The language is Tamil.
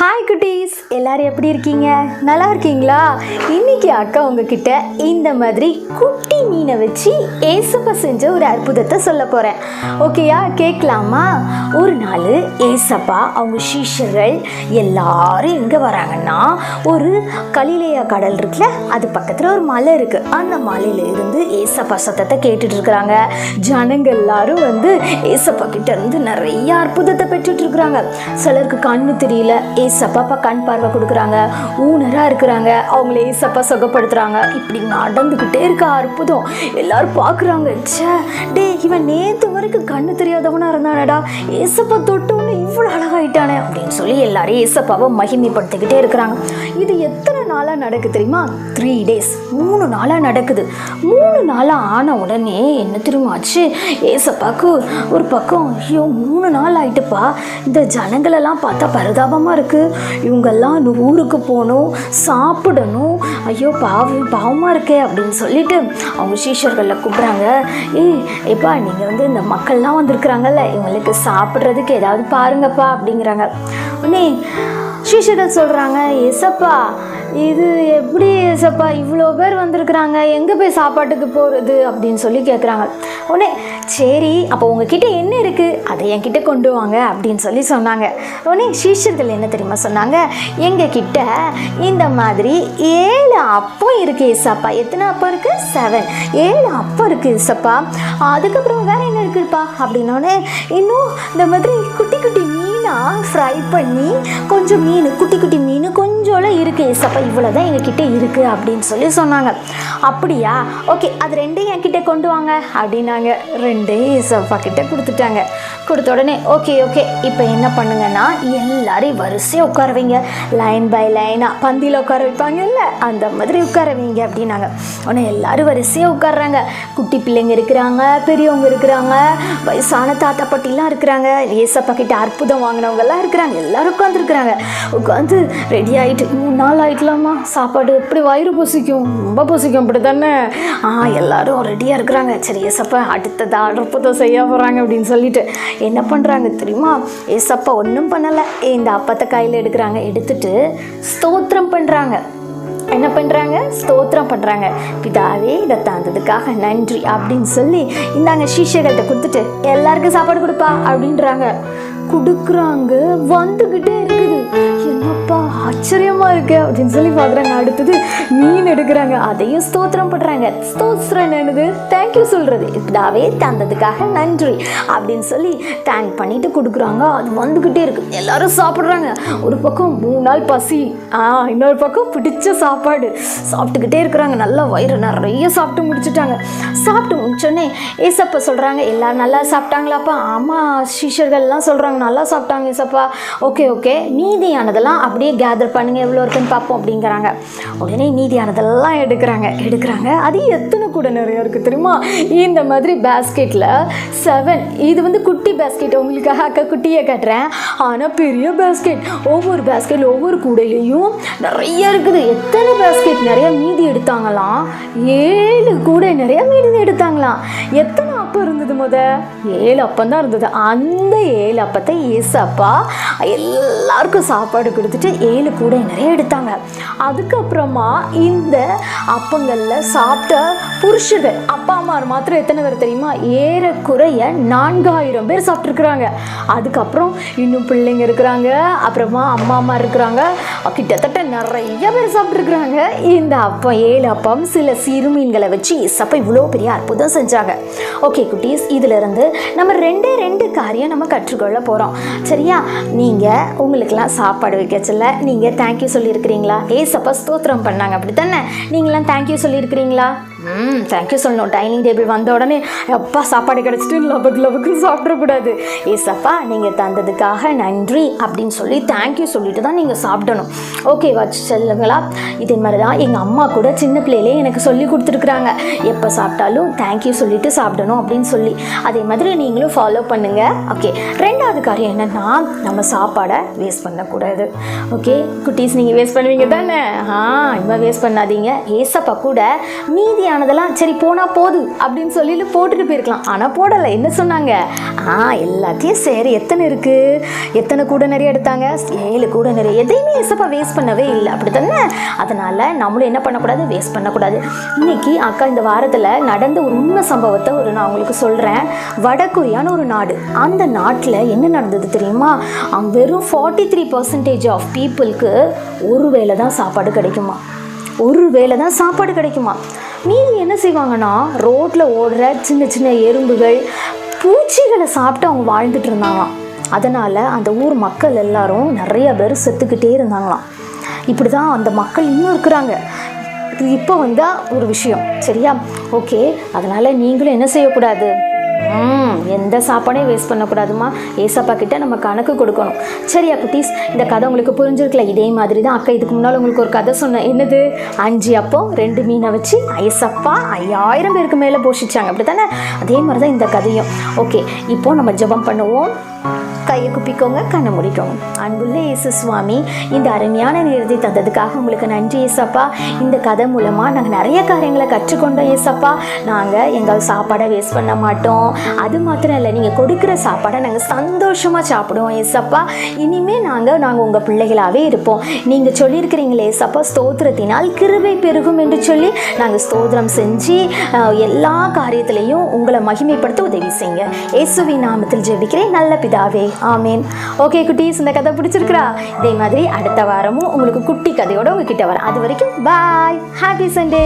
Hi. குட்டீஸ் எல்லாரும் எப்படி இருக்கீங்க? நல்லா இருக்கீங்களா? இன்னைக்கு அக்கா உங்ககிட்ட இந்த மாதிரி குட்டி மீனை வச்சு ஏசப்பா செஞ்ச ஒரு அற்புதத்தை சொல்ல போகிறேன் ஓகேயா கேட்கலாமா? ஒரு நாள் ஏசப்பா அவங்க சீஷர்கள் எல்லாரும் எங்கே வராங்கன்னா ஒரு கலிலேயா கடல் இருக்குல்ல அது பக்கத்தில் ஒரு மலை இருக்குது அந்த மலையில இருந்து ஏசப்பா சத்தத்தை கேட்டுட்டு இருக்கிறாங்க. எல்லாரும் வந்து ஏசப்பா கிட்ட இருந்து நிறைய அற்புதத்தை பெற்றுட்டு இருக்கிறாங்க. சிலருக்கு கண்ணு தெரியல ஏசப்பா கண் பார்வை கொடுக்குறாங்க ஊனராக இருக்கிறாங்க அவங்கள ஏசப்பா சுகப்படுத்துகிறாங்க இப்படி நடந்துக்கிட்டே இருக்க அற்புதம். எல்லாரும் பார்க்குறாங்க. ச்சே டே இவன் நேற்று வரைக்கும் கண்ணு தெரியாதவனாக இருந்தானடா. ஏசப்பா தொட்டோன்னு இவ்வளோ அழகாயிட்டானே அப்படின்னு சொல்லி எல்லாரும் ஏசப்பாவை மகிமைப்படுத்திக்கிட்டே இருக்கிறாங்க. இது எத்தனை நாளாக நடக்குது தெரியுமா? த்ரீ டேஸ் மூணு நாளாக நடக்குது. மூணு நாளாக ஆன உடனே என்ன தெரியுமா ஆச்சு? ஏசப்பாக்கு ஒரு பக்கம் ஐயோ மூணு நாள் ஆயிட்டுப்பா. இந்த ஜனங்களெல்லாம் பார்த்தா பரிதாபமாக இருக்குது இவங்கெல்லாம் இந்த ஊருக்கு போகணும் சாப்பிடணும். ஐயோ பாவம் பாவமாக இருக்கே அப்படின்னு சொல்லிட்டு அவங்க சீஷர்களில் கூப்பிட்றாங்க. ஏய் எப்பா நீங்கள் வந்து இந்த மக்கள்லாம் வந்திருக்கிறாங்கல்ல இவங்களுக்கு சாப்பிட்றதுக்கு ஏதாவது பாருங்கப்பா அப்படிங்கிறாங்க. உடனே சீஷர்கள் சொல்கிறாங்க எசப்பா இது எப்படி ஏசப்பா இவ்வளோ பேர் வந்திருக்கிறாங்க எங்கே போய் சாப்பாட்டுக்கு போகிறது அப்படின்னு சொல்லி கேட்குறாங்க உடனே சரி அப்போ உங்ககிட்ட என்ன இருக்குது அதை என்கிட்ட கொண்டு வாங்க அப்படின்னு சொல்லி சொன்னாங்க. உடனே சீஷர்கள் என்ன தெரியுமா சொன்னாங்க? எங்கள் கிட்ட இந்த மாதிரி ஏழு அப்பம் இருக்குது ஏசப்பா. எத்தனை அப்பம் இருக்குது செவன் ஏழு அப்பம் இருக்குது ஏசப்பா. அதுக்கப்புறம் வேற என்ன இருக்குதுப்பா அப்படின்னோடனே இன்னும் இந்த மாதிரி குட்டி குட்டி மீனாக ஃப்ரை பண்ணி கொஞ்சம் மீன் குட்டி குட்டி மீன் கொஞ்சோல இருக்குது ஏசப்பா இவ்வளோ தான் எங்ககிட்ட இருக்குது அப்படின்னு சொல்லி சொன்னாங்க. அப்படியா? ஓகே அது ரெண்டையும் என்கிட்ட கொண்டு வாங்க அப்படின்னாங்க. ரெண்டையும் ஏசப்பா கிட்ட கொடுத்துட்டாங்க. கொடுத்த உடனே ஓகே ஓகே இப்போ என்ன பண்ணுங்கன்னா எல்லாரையும் வரிசையாக உட்காரவீங்க லைன் பை லைனாக பந்தியில் உட்கார வைப்பாங்கல்ல அந்த மாதிரி உட்கார வைங்க அப்படின்னாங்க. உடனே எல்லாரும் வரிசையாக உட்காடுறாங்க குட்டி பிள்ளைங்க இருக்கிறாங்க பெரியவங்க இருக்கிறாங்க வயசான தாத்தா பாட்டிலாம் இருக்கிறாங்க ஏசப்பா கிட்ட அற்புதம் வாங்கினவங்கெல்லாம் இருக்கிறாங்க. எல்லோரும் உட்காந்துருக்குறாங்க உட்காந்து ரெடி ஆகிட்டு மூணு நாள் ஆகிட்டலாமா சாப்பாடு எப்படி வயிறு பொசிக்கும்? ரொம்ப பொசிக்கும் அப்படி தானே ஆ எல்லோரும் ரெடியாக இருக்கிறாங்க. சரி ஏசப்பா அடுத்தது அற்புதம் செய்ய போகிறாங்க அப்படின்னு சொல்லிட்டு. என்ன பண்ணுறாங்க தெரியுமா? ஏசப்பா ஒன்றும் பண்ணலை. இந்த அப்பத்தை கையில் எடுக்கிறாங்க. எடுத்துட்டு ஸ்தோத்திரம் பண்ணுறாங்க என்ன பண்ணுறாங்க ஸ்தோத்திரம் பண்ணுறாங்க பிதாவே இதை தந்ததுக்காக நன்றி அப்படின்னு சொல்லி இந்தாங்க சீஷர்கள்ட்ட கொடுத்துட்டு எல்லாருக்கும் சாப்பாடு கொடுப்பா அப்படின்றாங்க. கொடுக்குறாங்க. வந்துக்கிட்டே ஆச்சரியமாக இருக்கு. அப்படின்னு சொல்லி பார்க்குறாங்க அடுத்தது மீன் எடுக்கிறாங்க. அதையும் ஸ்தோத்திரம் பண்ணுறாங்க ஸ்தோத்திரம் என்னது? தேங்க்யூ சொல்கிறது பிதாவே தந்ததுக்காக நன்றி அப்படின்னு சொல்லி தேங்க் பண்ணிட்டு கொடுக்குறாங்க. அது வந்துக்கிட்டே இருக்கு. எல்லாரும் சாப்பிட்றாங்க. ஒரு பக்கம் மூணு நாள் பசி. ஆ இன்னொரு பக்கம் பிடிச்ச சாப்பாடு. சாப்பிட்டுக்கிட்டே இருக்கிறாங்க. நல்லா வயிறு நிறைய சாப்பிட்டு முடிச்சுட்டாங்க. சாப்பிட்டு முடிச்சோடனே ஏசப்பா சொல்கிறாங்க எல்லோரும் நல்லா சாப்பிட்டாங்களாப்பா? ஆமாம் சீஷர்கள்லாம் சொல்கிறாங்க நல்லா சாப்பிட்டாங்க ஏசப்பா. Okay okay. மீதியானதெல்லாம் அப்படியே கேதர் பண்ணுங்க எவ்வளோ இருக்குன்னு பார்ப்போம் அப்படிங்கிறாங்க. உடனே மீதியானதெல்லாம் எடுக்கிறாங்க. எடுக்கிறாங்க. அது எத்தனை கூட நிறைய இருக்குது தெரியுமா? இந்த மாதிரி பேஸ்கெட்டில் செவன் இது வந்து குட்டி பேஸ்கெட் உங்களுக்காக அக்கா குட்டியை கட்டுறேன். ஆனால் பெரிய பேஸ்கெட் ஒவ்வொரு பேஸ்கெட் ஒவ்வொரு கூடையிலையும் நிறைய இருக்குது. எத்தனை பேஸ்கெட் நிறைய மீதி எடுத்தாங்களாம். ஏழு கூடை நிறைய மீதி எடுத்தாங்களாம். எத்தனை அப்பம் இருந்தது முத. ஏழு அப்பம் தான் இருந்தது. அந்த ஏழு அப்பத்தை ஏசப்பா எல்லாருக்கும் சாப்பாடு கொடுத்துட்டு ஏழு கூடை நிறைய எடுத்தாங்க. அதுக்கப்புறமா இந்த அப்பங்களில் சாப்பிட்ட புருஷர்கள் அப்பா அம்மா மாத்திரம் எத்தனை பேர் தெரியுமா? ஏறக்குறைய நான்காயிரம் பேர் சாப்பிட்ருக்குறாங்க அதுக்கப்புறம் இன்னும் பிள்ளைங்க இருக்கிறாங்க அப்புறமா அம்மா அம்மா இருக்கிறாங்க. கிட்டத்தட்ட நிறைய பேர் சாப்பிட்ருக்குறாங்க இந்த அப்பம் ஏழு அப்பம் சில சிறுமீன்களை வச்சு சப்பை இவ்வளோ பெரிய அற்புதம் செஞ்சாங்க. ஓகே குட்டீஸ் இதிலிருந்து நம்ம ரெண்டே ரெண்டு காரியம் நம்ம கற்றுக்கொள்ள போகிறோம் சரியா? நீங்கள் உங்களுக்கெல்லாம் சாப்பாடு வைக்கச்சில்ல நீங்கள் தேங்க்யூ சொல்லியிருக்கிறீங்களா? ஏசப்பா ஸ்தோத்திரம் பண்ணாங்க அப்படி தானே நீங்களாம் தேங்க்யூ சொல்லியிருக்கிறீங்களா? ம் தேங்க்யூ சொல்லணும். டைனிங் டேபிள் வந்த உடனே அப்பா சாப்பாடு கிடச்சிட்டு லபக்கு லபக்குன்னு சாப்பிடக்கூடாது. ஏசப்பா நீங்கள் தந்ததுக்காக நன்றி அப்படின்னு சொல்லி தேங்க்யூ சொல்லிட்டு தான் நீங்கள் சாப்பிடணும். ஓகே வச்சு செல்லுங்களா. இதே மாதிரி தான் எங்கள் அம்மா கூட சின்ன பிள்ளையிலே எனக்கு சொல்லி கொடுத்துருக்குறாங்க. எப்போ சாப்பிட்டாலும் தேங்க்யூ சொல்லிட்டு சாப்பிடணும் அப்படின்னு சொல்லி. அதே மாதிரி நீங்களும் ஃபாலோ பண்ணுங்கள் ஓகே ரெண்டாவது காரியம் என்னென்னா நம்ம சாப்பாடை வேஸ்ட் பண்ணக்கூடாது. ஓகே குட்டீஸ் நீங்கள் வேஸ்ட் பண்ணுவீங்க தானே? ஆ இனிமேல் வேஸ்ட் பண்ணாதீங்க. ஏசப்பா கூட மீதி ஆனதெல்லாம் சரி போனால் போது அப்படின்னு சொல்லிட்டு போட்டுட்டு போயிருக்கலாம். ஆனால் போடலை. என்ன சொன்னாங்க? ஆ எல்லாத்தையும் சரி. எத்தனை இருக்குது எத்தனை கூட நிறைய எடுத்தாங்க? ஏழு கூட நிறைய. எதையுமே ஏசப்பா வேஸ்ட் பண்ணவே இல்லை. அப்படி தானே? அதனால் நம்மளும் என்ன பண்ணக்கூடாது? வேஸ்ட் பண்ணக்கூடாது. இன்னைக்கு அக்கா இந்த வாரத்தில் நடந்த ஒரு உண்மை சம்பவத்தை ஒரு நான் உங்களுக்கு சொல்கிறேன் வடகொரியான ஒரு நாடு. அந்த நாட்டில் என்ன நடந்தது தெரியுமா? அங்கே வெறும் ஃபார்ட்டி த்ரீ பர்சன்டேஜ் ஆஃப் பீப்புளுக்கு ஒரு வேளை தான் சாப்பாடு கிடைக்குமா? ஒரு வேளை தான் சாப்பாடு கிடைக்குமா? மீதி என்ன செய்வாங்கன்னா ரோட்டில் ஓடுற சின்ன சின்ன எறும்புகள் பூச்சிகளை சாப்பிட்டு அவங்க வாழ்ந்துட்டு இருந்தாங்களாம். அதனால் அந்த ஊர் மக்கள் எல்லாரும் நிறைய பேர் செத்துக்கிட்டே இருந்தாங்களாம். இப்படி தான் அந்த மக்கள் இன்னும் இருக்கிறாங்க. இது இப்போ வந்தால் ஒரு விஷயம். சரியா? ஓகே. அதனால் நீங்களும் என்ன செய்யக்கூடாது? எந்த சாப்பாடையும் வேஸ்ட் பண்ணக்கூடாதுமா ஏசப்பா கிட்ட நம்ம கணக்கு கொடுக்கணும். சரியா குட்டீஸ்? இந்த கதை உங்களுக்கு புரிஞ்சிருக்கல? இதே மாதிரி தான் அக்கா இதுக்கு முன்னால் உங்களுக்கு ஒரு கதை சொன்னேன். என்னது? அஞ்சு அப்போ ரெண்டு மீனை வச்சு ஐசப்பா ஐயாயிரம் பேருக்கு மேலே போஷிச்சாங்க. அப்படி தானே அதே மாதிரி தான் இந்த கதையும். ஓகே இப்போ நம்ம ஜெபம் பண்ணுவோம். கையை குப்பிக்கோங்க கண்ணை முடிக்கோங்க. அன்புள்ள இயேசு சுவாமி இந்த அருமையான நேரத்தை தந்ததுக்காக உங்களுக்கு நன்றி ஏசப்பா இந்த கதை மூலமாக நாங்கள் நிறைய காரியங்களை கற்றுக்கொண்டோம் ஏசப்பா நாங்கள் எங்கள் சாப்பாடை வேஸ்ட் பண்ண மாட்டோம். அது மாத்திரம் இல்லை நீங்கள் கொடுக்குற சாப்பாடை நாங்கள் சந்தோஷமாக சாப்பிடுவோம் ஏசப்பா இனிமேல் நாங்கள் நாங்கள் உங்கள் பிள்ளைகளாகவே இருப்போம். நீங்கள் சொல்லியிருக்கிறீங்களே ஏசப்பா ஸ்தோத்திரத்தினால் கிருபை பெருகும் என்று சொல்லி நாங்கள் ஸ்தோத்திரம் செஞ்சு எல்லா காரியத்திலையும் உங்களை மகிமைப்படுத்த உதவி செய்யுங்க. இயேசுவின் நாமத்தில் ஜெபிக்கிறேன். நல்ல பிதாவே. ஆமேன். ஓகே குட்டீஸ் இந்த கதை பிடிச்சிருக்கிறா இதே மாதிரி அடுத்த வாரமும் உங்களுக்கு குட்டி கதையோட உங்ககிட்ட வரேன். அது வரைக்கும் பாய் ஹாப்பி சண்டே